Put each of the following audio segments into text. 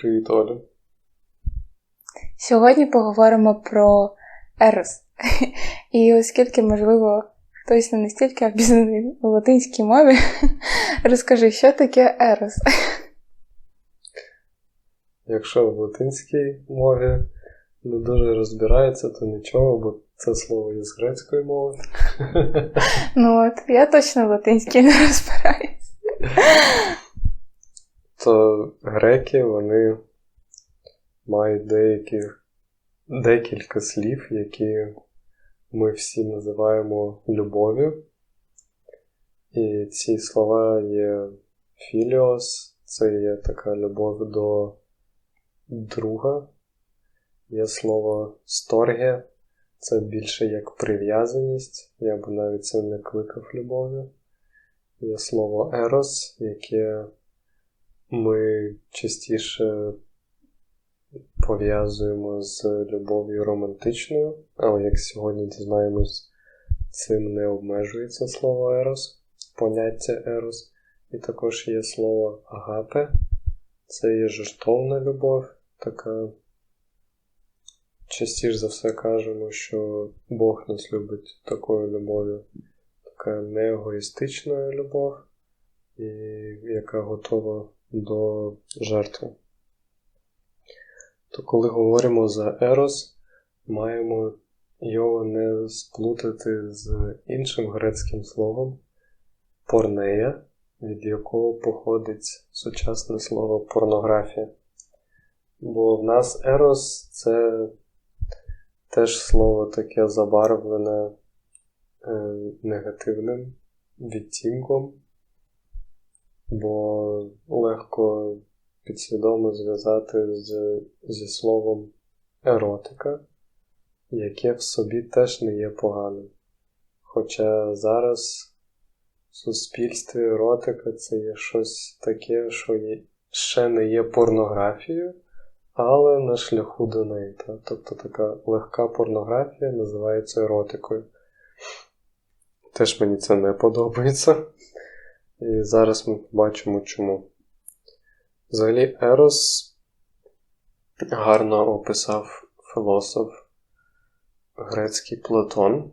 Привіт, Оля. Сьогодні поговоримо про Ерос. І оскільки, можливо, хтось не настільки обізнаний у латинській мові, розкажи, що таке Ерос? Якщо в латинській мові не дуже розбирається, то нічого, бо це слово є з грецької мови. Ну от, я точно в латинській не розбираюсь. То греки вони мають деякі, декілька слів, які ми всі називаємо любов'ю. І ці слова є філіос, це є така любов до друга. Є слово сторге, це більше як прив'язаність, я б навіть це не кликав любов'ю. Є слово ерос, яке ми частіше пов'язуємо з любов'ю романтичною, але як сьогодні дізнаємось, цим не обмежується слово ерос, поняття ерос. І також є слово агапе, це є жертовна любов, така. Частіше за все кажемо, що Бог нас любить такою любов'ю, така неегоїстична любов, і яка готова до жертви. То коли говоримо за Ерос, маємо його не сплутати з іншим грецьким словом порнея, від якого походить сучасне слово порнографія. Бо в нас Ерос це теж слово таке забарвлене е, негативним відтінком, бо легко підсвідомо зв'язати з, зі словом еротика, яке в собі теж не є поганим. Хоча зараз в суспільстві еротика це є щось таке, що є, ще не є порнографією, але на шляху до неї. Та? Тобто така легка порнографія називається еротикою. Теж мені це не подобається. І зараз ми побачимо чому. Взагалі, Ерос гарно описав філософ грецький Платон,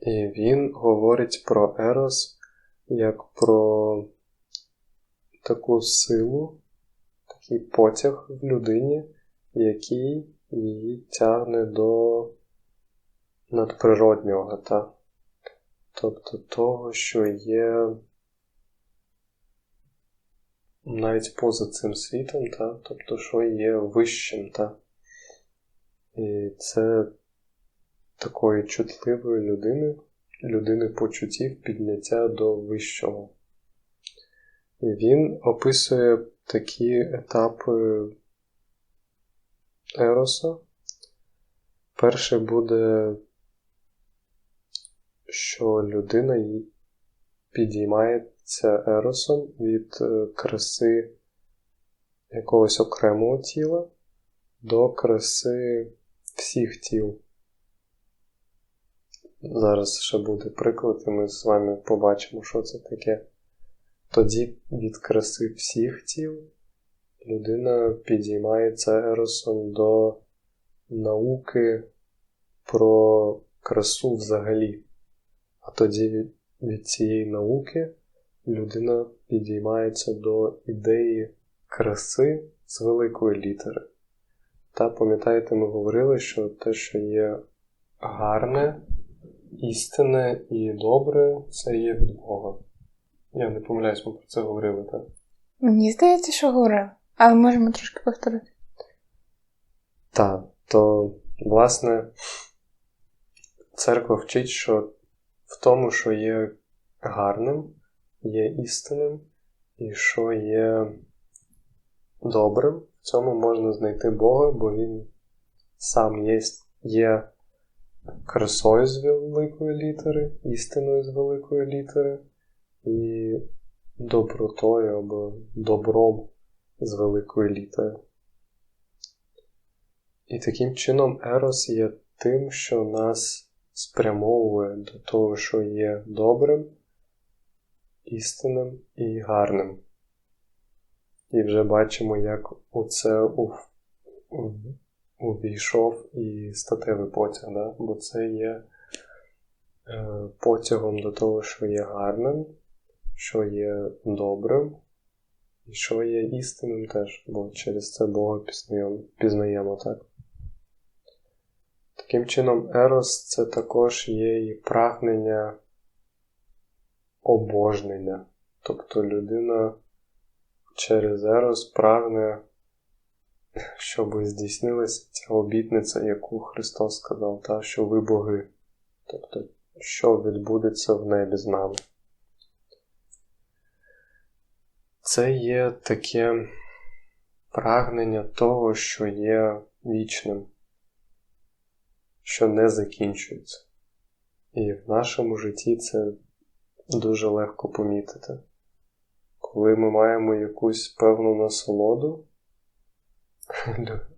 і він говорить про Ерос як про таку силу, такий потяг в людині, який її тягне до надприроднього, та? тобто того, що є навіть поза цим світом, та? тобто, що є вищим. Та? І це такої чутливої людини, людини почуттів підняття до вищого. І він описує такі етапи Ероса. Перше буде, що людина підіймається еросом від краси якогось окремого тіла до краси всіх тіл. Зараз ще буде приклад, і ми з вами побачимо, що це таке. Тоді від краси всіх тіл людина підіймається еросом до науки про красу взагалі. А тоді від, від цієї науки людина підіймається до ідеї краси з великої літери. Та пам'ятаєте, ми говорили, що те, що є гарне, істинне і добре, це є від Бога. Я не помиляюсь, ми про це говорили, так? Мені здається, що говорили. Але можемо трошки повторити. Так, то, власне, церква вчить, що в тому, що є гарним, є істинним, і що є добрим в цьому можна знайти Бога, бо Він сам є, є красою з великої літери, істиною з великої літери і добротою або добром з великої літери. І таким чином Ерос є тим, що нас спрямовує до того, що є добрим, істинним і гарним. І вже бачимо, як у це ув- ув- увійшов і статевий потяг, да? бо це є е, потягом до того, що є гарним, що є добрим, і що є істинним теж, бо через це Бога пізнаємо, пізнаємо так. Таким чином, Ерос це також є і прагнення обожнення. Тобто людина через Ерос прагне, щоб здійснилася ця обітниця, яку Христос сказав, та, що ви боги. Тобто, що відбудеться в небі з нами. Це є таке прагнення того, що є вічним, що не закінчується. І в нашому житті це дуже легко помітити. Коли ми маємо якусь певну насолоду,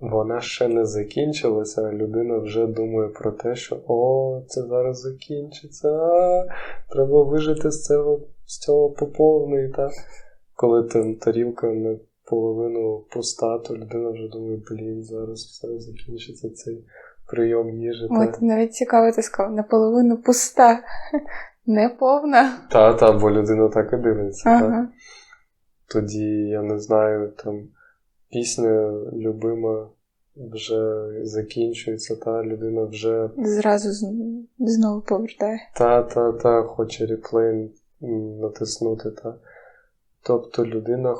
вона ще не закінчилася, а людина вже думає про те, що о, це зараз закінчиться, а, треба вижити з цього, з цього поповної. Та? Коли там тарілка наполовину пуста, то людина вже думає, блін, зараз все закінчиться цей прийом їжі. Ти навіть цікаво ти сказав, наполовину пуста, не повна. Та, та, бо людина так і дивиться. Та. Ага. Тоді, я не знаю, там пісня любима вже закінчується, та людина вже Зразу з- знову повертає. та, та, та, хоче реплей натиснути. Та. Тобто людина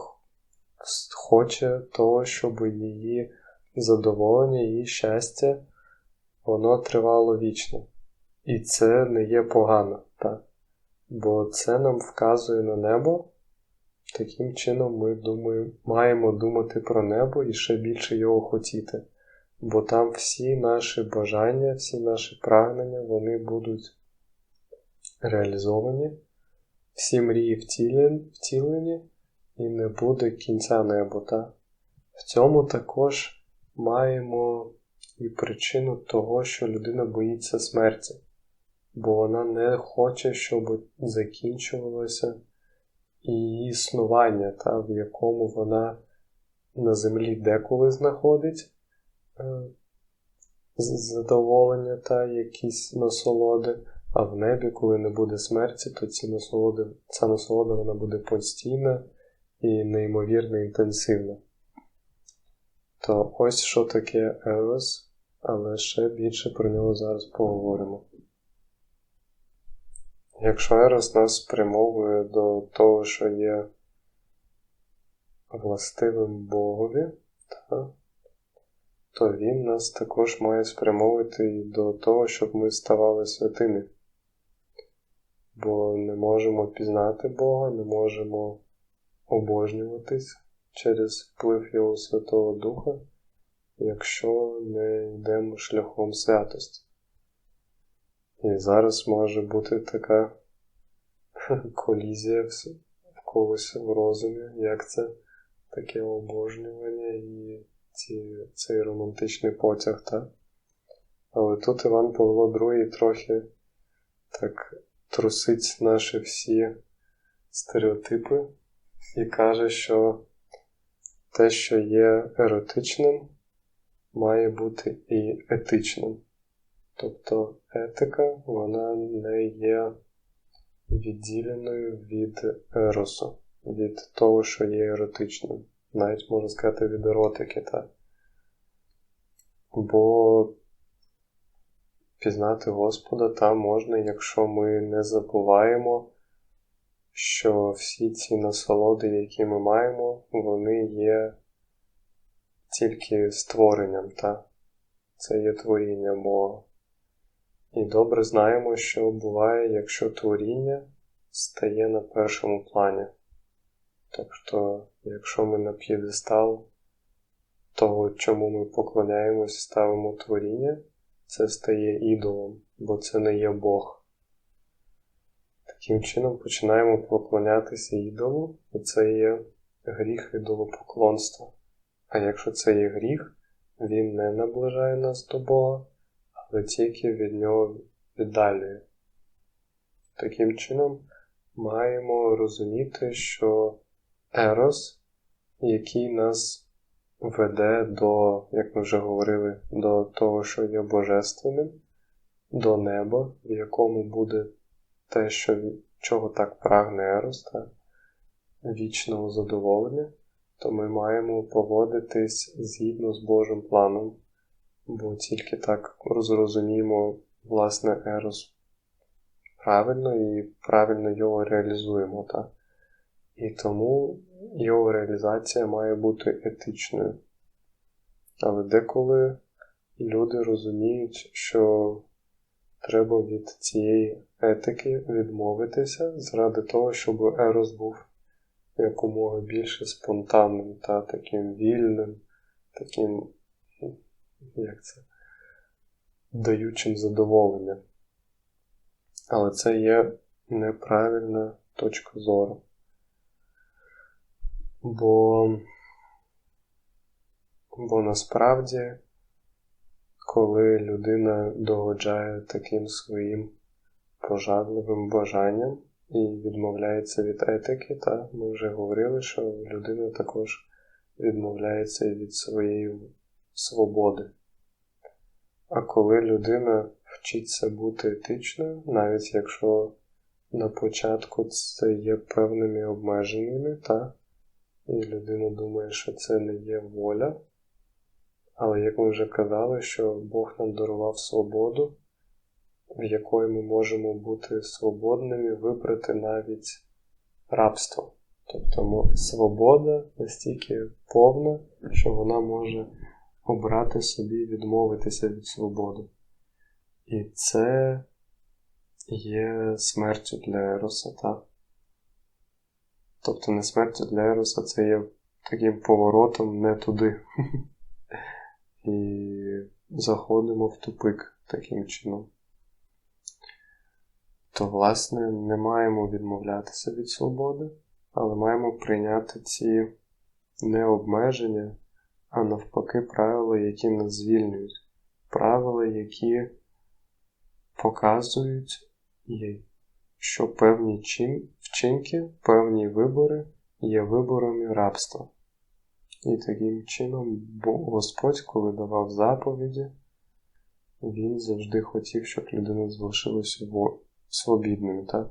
хоче того, щоб її задоволення, її щастя, воно тривало вічно. І це не є погано, та. бо це нам вказує на небо. Таким чином ми думаємо, маємо думати про небо і ще більше його хотіти. Бо там всі наші бажання, всі наші прагнення, вони будуть реалізовані, всі мрії втілені, і не буде кінця небу. Та? В цьому також маємо і причину того, що людина боїться смерті, бо вона не хоче, щоб закінчувалося її існування, та, в якому вона на землі деколи знаходить е, задоволення та якісь насолоди, а в небі, коли не буде смерті, то ці насолоди, ця насолода вона буде постійна і неймовірно інтенсивна. То ось що таке Ерос, але ще більше про нього зараз поговоримо. Якщо Ерос нас спрямовує до того, що є властивим Богові, та, то він нас також має спрямовувати і до того, щоб ми ставали святими. Бо не можемо пізнати Бога, не можемо обожнюватись через вплив Його Святого Духа, якщо не йдемо шляхом святості. І зараз може бути така колізія в когось в розумі, як це таке обожнювання і ці, цей романтичний потяг, так? Але тут Іван Павло II трохи так трусить наші всі стереотипи і каже, що те, що є еротичним, має бути і етичним. Тобто етика вона не є відділеною від еросу, від того, що є еротичним. Навіть можна сказати від еротики, так. Бо пізнати Господа там можна, якщо ми не забуваємо, що всі ці насолоди, які ми маємо, вони є тільки створенням, та? це є творіння Бога. І добре знаємо, що буває, якщо творіння стає на першому плані. Тобто, якщо ми на п'єдестал того, чому ми поклоняємось, ставимо творіння, це стає ідолом, бо це не є Бог. Таким чином починаємо поклонятися ідолу, і це є гріх ідолопоклонства. А якщо це є гріх, він не наближає нас до Бога, але тільки від нього віддалює. Таким чином, маємо розуміти, що Ерос, який нас веде до, як ми вже говорили, до того, що є божественним, до неба, в якому буде те, що, чого так прагне Ерос, та вічного задоволення, то ми маємо поводитись згідно з Божим планом, бо тільки так зрозуміємо власне Ерос правильно і правильно його реалізуємо. Так? І тому його реалізація має бути етичною. Але деколи люди розуміють, що треба від цієї етики відмовитися заради того, щоб Ерос був якомога більше спонтанним та таким вільним, таким, як це, даючим задоволення. Але це є неправильна точка зору. Бо, бо насправді, коли людина догоджає таким своїм пожадливим бажанням і відмовляється від етики, та ми вже говорили, що людина також відмовляється від своєї свободи. А коли людина вчиться бути етичною, навіть якщо на початку це є певними обмеженнями, та, і людина думає, що це не є воля. Але як ми вже казали, що Бог нам дарував свободу, в якої ми можемо бути свободними, вибрати навіть рабство. Тобто свобода настільки повна, що вона може обрати собі відмовитися від свободи. І це є смертю для Ероса, так? Тобто не смертю для Ероса, це є таким поворотом не туди. І заходимо в тупик таким чином. То, власне, не маємо відмовлятися від свободи, але маємо прийняти ці не обмеження, а навпаки, правила, які нас звільнюють. Правила, які показують, що певні вчинки, певні вибори є виборами рабства. І таким чином Господь, коли давав заповіді, Він завжди хотів, щоб людина залишилася свобідною. так?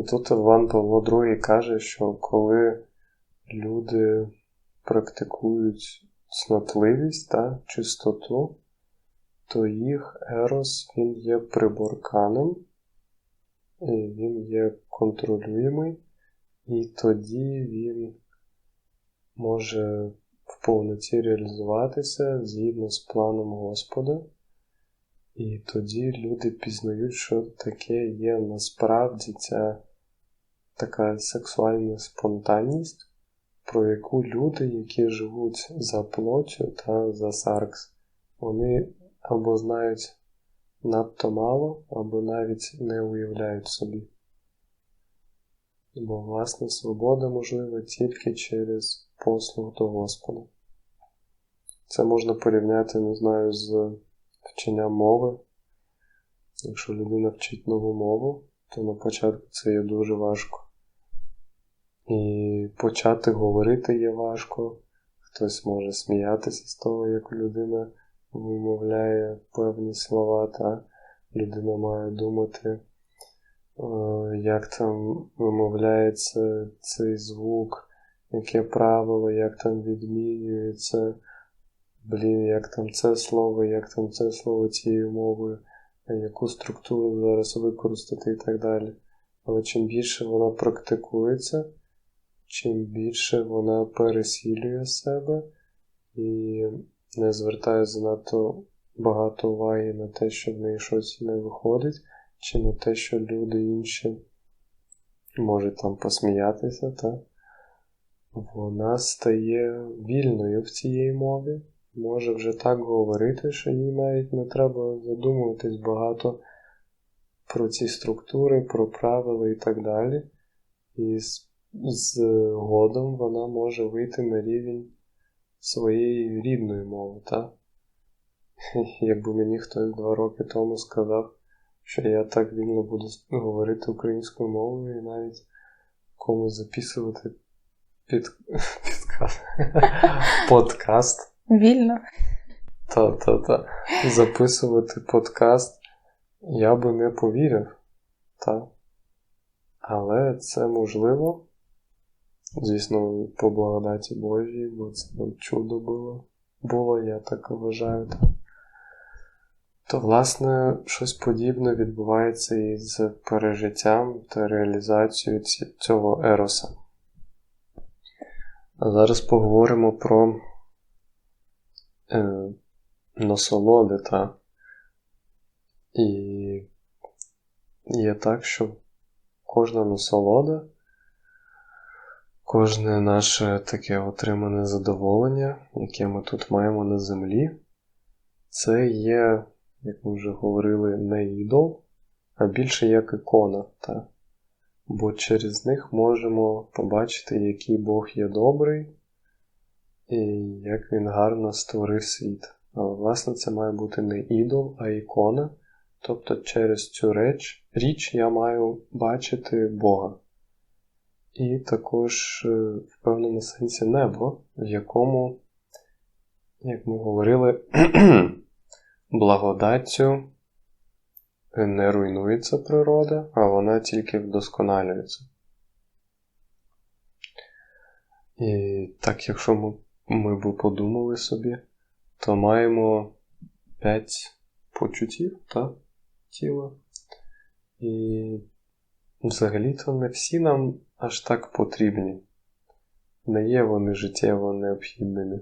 І тут Іван Павло II каже, що коли люди практикують цнотливість та чистоту, то їх ерос він є приборканим, і він є контролюємий, і тоді він може в повноті реалізуватися згідно з планом Господа. І тоді люди пізнають, що таке є насправді ця така сексуальна спонтанність, про яку люди, які живуть за плоттю та за саркс, вони або знають надто мало, або навіть не уявляють собі. Бо власне свобода можлива тільки через послуг до Господа. Це можна порівняти, не знаю, з вченням мови. Якщо людина вчить нову мову, то на початку це є дуже важко. І почати говорити є важко. Хтось може сміятися з того, як людина вимовляє певні слова, та людина має думати, е, як там вимовляється цей звук, яке правило, як там відмінюється, блін, як там це слово, як там це слово цією мовою, яку структуру зараз використати і так далі. Але чим більше вона практикується, чим більше вона пересілює себе і не звертає занадто багато уваги на те, що в неї щось не виходить, чи на те, що люди інші можуть там посміятися, та? вона стає вільною в цій мові, може вже так говорити, що їй навіть не треба задумуватись багато про ці структури, про правила і так далі. І з, згодом вона може вийти на рівень своєї рідної мови, так? Якби мені хтось два роки тому сказав, що я так вільно буду говорити українською мовою і навіть комусь записувати під, підкаст, подкаст. Вільно. Та-та-та. Записувати подкаст я би не повірив. Та. Але це можливо. Звісно, по благодаті Божій, бо це чудо було, було, я так вважаю. Та. То, власне, щось подібне відбувається і з пережиттям та реалізацією цього ероса. А зараз поговоримо про е, насолоди, та. І є так, що кожна насолода, кожне наше таке отримане задоволення, яке ми тут маємо на землі, це є, як ми вже говорили, не ідол, а більше як ікона. Та? Бо через них можемо побачити, який Бог є добрий, і як він гарно створив світ. Але, власне, це має бути не ідол, а ікона. Тобто через цю реч, річ я маю бачити Бога. І також е, в певному сенсі небо, в якому, як ми говорили, благодаттю не руйнується природа, а вона тільки вдосконалюється. І так, якщо ми, ми б подумали собі, то маємо п'ять почуттів та, тіла. І взагалі-то не всі нам аж так потрібні. Не є вони життєво необхідними.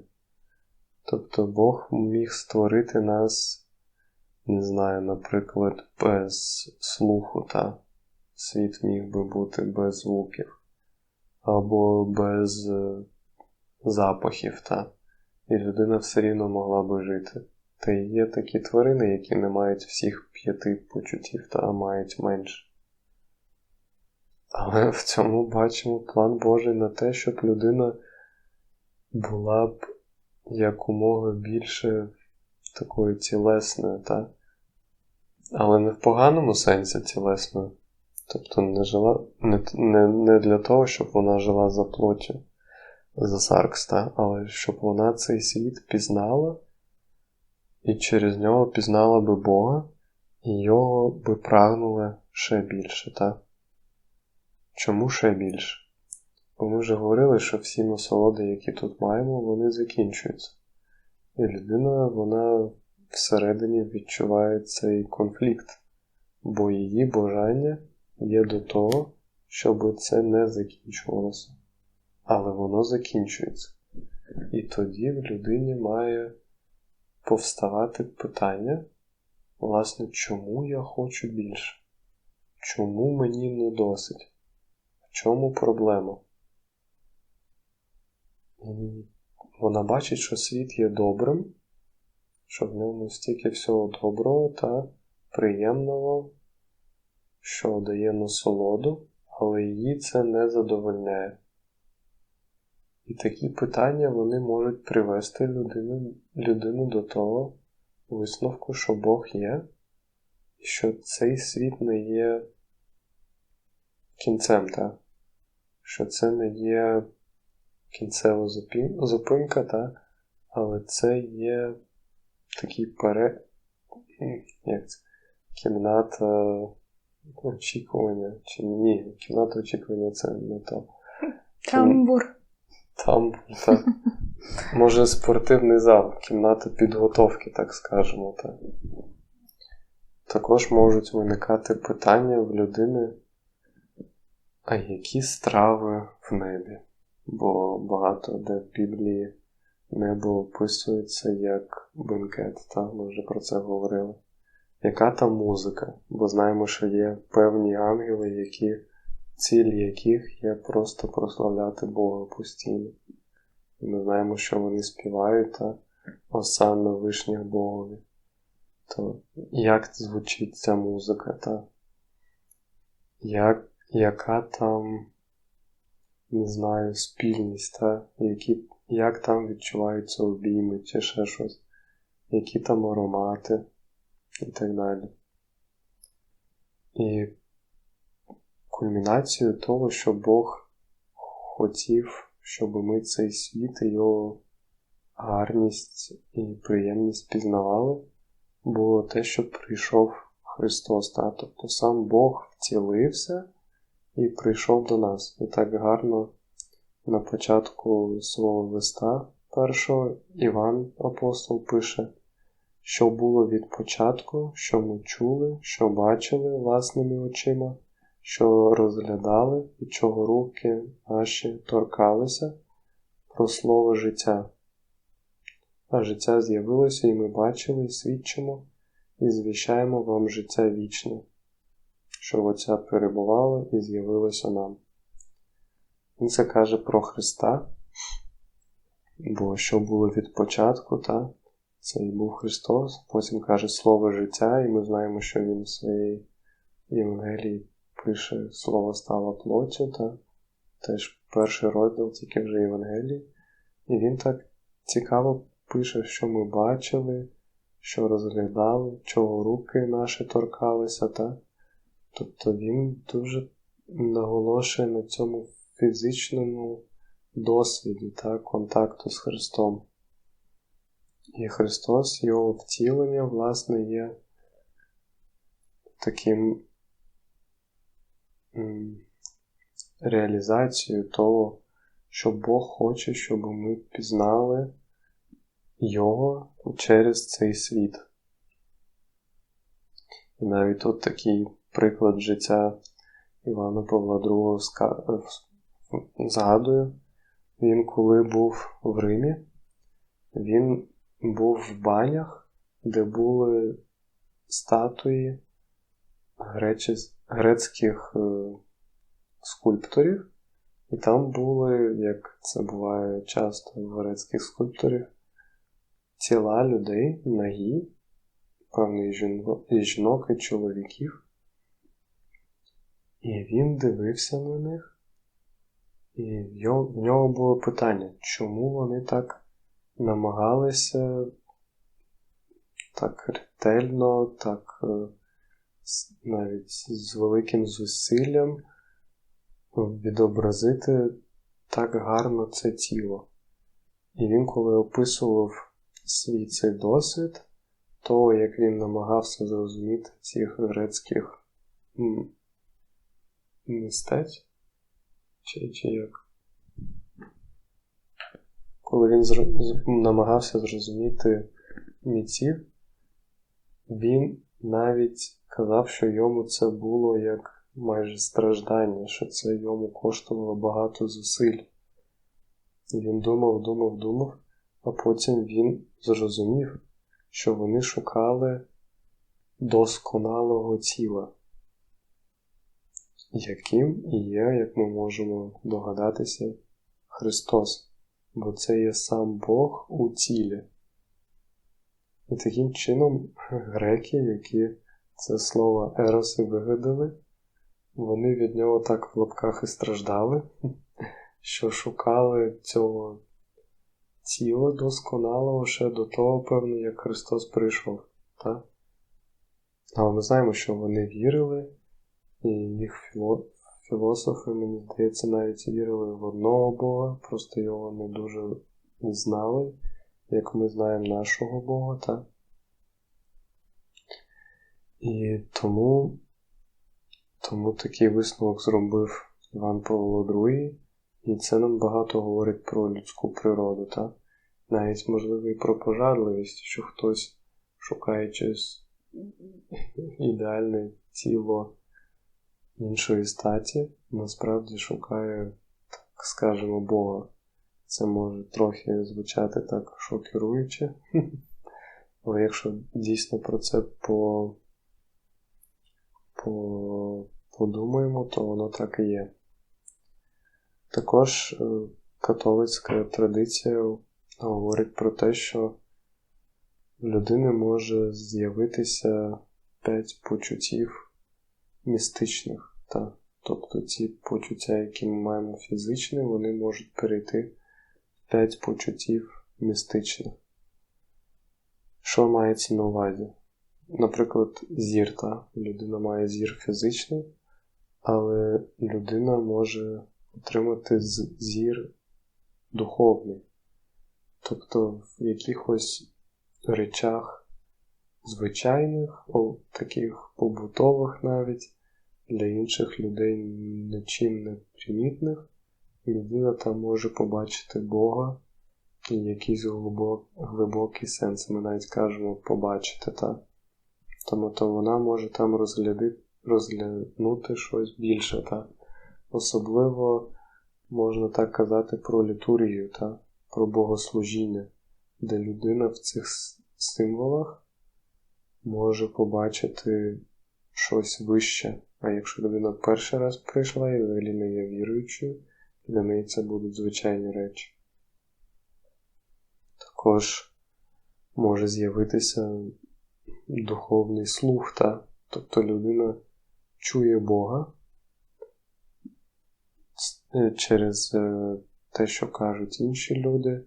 Тобто Бог міг створити нас, не знаю, наприклад, без слуху, та світ міг би бути без звуків, або без запахів, та, і людина все рівно могла би жити. Та є такі тварини, які не мають всіх п'яти почуттів, та мають менше. Але в цьому бачимо план Божий на те, щоб людина була б якомога більше такою цілесною, та? але не в поганому сенсі цілесною. Тобто не жила, не, не, не для того, щоб вона жила за плоттю, за Саркс, та? але щоб вона цей світ пізнала і через нього пізнала би Бога, і його би прагнула ще більше, так? Чому ще більше? Бо ми вже говорили, що всі насолоди, які тут маємо, вони закінчуються. І людина, вона всередині відчуває цей конфлікт, бо її бажання є до того, щоб це не закінчувалося. Але воно закінчується. І тоді в людині має повставати питання, власне, чому я хочу більше? Чому мені не досить? Чому проблема? Вона бачить, що світ є добрим, що в ньому стільки всього доброго та приємного, що дає насолоду, але її це не задовольняє. І такі питання вони можуть привести людину, людину до того висновку, що Бог є, і що цей світ не є кінцем, так? Що це не є кінцева зупинка, так? але це є такий пере... як це? кімната очікування. Чи ні, кімната очікування це не то. Тамбур. Там, так. Може, спортивний зал, кімната підготовки, так скажемо. Так. Також можуть виникати питання в людини, а які страви в небі? Бо багато де в Біблії небо описується як бенкет, так? ми вже про це говорили. Яка там музика? Бо знаємо, що є певні ангели, які ціль яких є просто прославляти Бога постійно. І ми знаємо, що вони співають та осанна вишніх Богові. То як звучить ця музика, та як, яка там, не знаю, спільність, та які, як там відчуваються обійми чи ще щось, які там аромати і так далі. І кульмінацією того, що Бог хотів, щоб ми цей світ і його гарність і приємність пізнавали, було те, що прийшов Христос. Та? Тобто сам Бог втілився і прийшов до нас. І так гарно на початку свого листа першого Іван Апостол пише, що було від початку, що ми чули, що бачили власними очима, що розглядали, і чого руки наші торкалися про слово життя. А життя з'явилося, і ми бачили, і свідчимо, і звіщаємо вам життя вічне, що Отця перебувало і з'явилося нам. Він це каже про Христа, бо що було від початку, та? це і був Христос, потім каже Слово життя, і ми знаємо, що Він в своїй Євангелії пише Слово стало плоттю, та теж перший розділ тільки вже Євангелії. І він так цікаво пише, що ми бачили, що розглядали, чого руки наші торкалися. Та? Тобто він дуже наголошує на цьому фізичному досвіді та, контакту з Христом. І Христос, Його втілення, власне, є таким реалізацією того, що Бог хоче, щоб ми пізнали Його через цей світ. І навіть тут такий приклад життя Івана Павла II згадую. Він, коли був в Римі, він був в банях, де були статуї грецьких е... скульпторів, і там були, як це буває часто в грецьких скульпторів, тіла людей нагі, певних і жінок і чоловіків. І він дивився на них, і в нього було питання, чому вони так намагалися так ретельно, так навіть з великим зусиллям відобразити так гарно це тіло. І він, коли описував свій цей досвід, то як він намагався зрозуміти цих грецьких мистець, чи, чи як? Коли він зр... намагався зрозуміти митців, він навіть казав, що йому це було як майже страждання, що це йому коштувало багато зусиль. І він думав, думав, думав, а потім він зрозумів, що вони шукали досконалого тіла, яким і є, як ми можемо догадатися, Христос, бо це є сам Бог у тілі. І таким чином греки, які це слово ероси вигадали, вони від нього так в лапках і страждали, що шукали цього тіла досконалого ще до того, певно, як Христос прийшов. Так? Але ми знаємо, що вони вірили, і їх філо... філософи, мені здається, навіть вірили в одного Бога, просто його не дуже знали, як ми знаємо нашого Бога. Так? І тому тому такий висновок зробив Іван Павло II, і це нам багато говорить про людську природу, так? навіть можливо і про пожадливість, що хтось, шукаючи ідеальне тіло іншої статі, насправді шукає, так скажемо, Бога. Це може трохи звучати так шокіруюче. Але якщо дійсно про це по, по, подумаємо, то воно так і є. Також е, католицька традиція говорить про те, що в людини може з'явитися п'ять почуттів містичних. Та? Тобто ці почуття, які ми маємо фізичні, вони можуть перейти в п'ять почуттів містичних. Що мається на увазі? Наприклад, зір. Та? Людина має зір фізичний, але людина може отримати зір духовний. Тобто в якихось речах звичайних, таких побутових навіть, для інших людей нічим не примітних, людина там може побачити Бога і якийсь глибок, глибокий сенс. Ми навіть кажемо побачити, та? Тому то вона може там розглянути щось більше. Та? Особливо можна так казати про літургію, та? про богослужіння, де людина в цих символах може побачити щось вище. А якщо людина перший раз прийшла і взагалі не є віруючою, для неї це будуть звичайні речі. Також може з'явитися духовний слух, та? тобто людина чує Бога е, через е, те, що кажуть інші люди,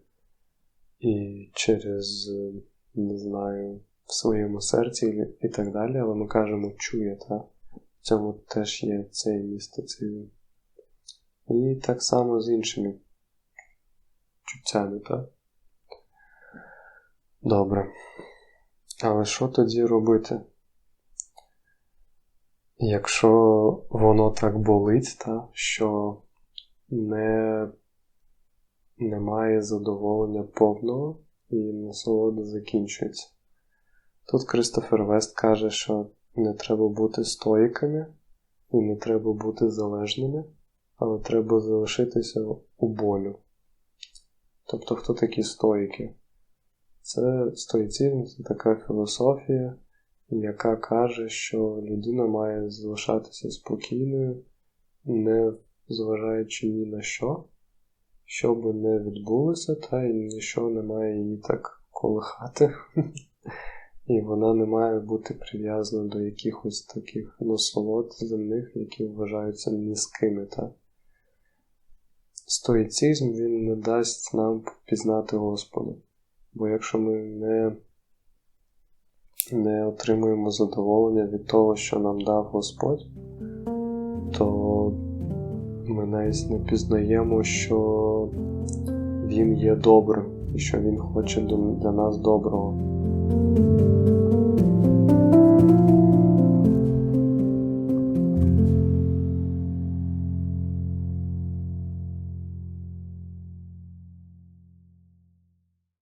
і через, е, не знаю, в своєму серці і- так далі, але ми кажемо чує, та? в цьому теж є цей містицизм. І так само з іншими чуттями, так? Добре. Але що тоді робити? Якщо воно так болить, та, що не, немає задоволення повного і насолода закінчується. Тут Кристофер Вест каже, що не треба бути стоїками і не треба бути залежними, але треба залишитися у болю. Тобто, хто такі стоїки? Це стоїцизм, це така філософія, яка каже, що людина має залишатися спокійною, не зважаючи ні на що, що би не відбулося, та й нічого не має її так колихати. І вона не має бути прив'язана до якихось таких насолод земних, які вважаються низькими. Та? Стоїцизм він не дасть нам пізнати Господа. Бо якщо ми не, не отримуємо задоволення від того, що нам дав Господь, то ми навіть не пізнаємо, що Він є добрим і що Він хоче для нас доброго.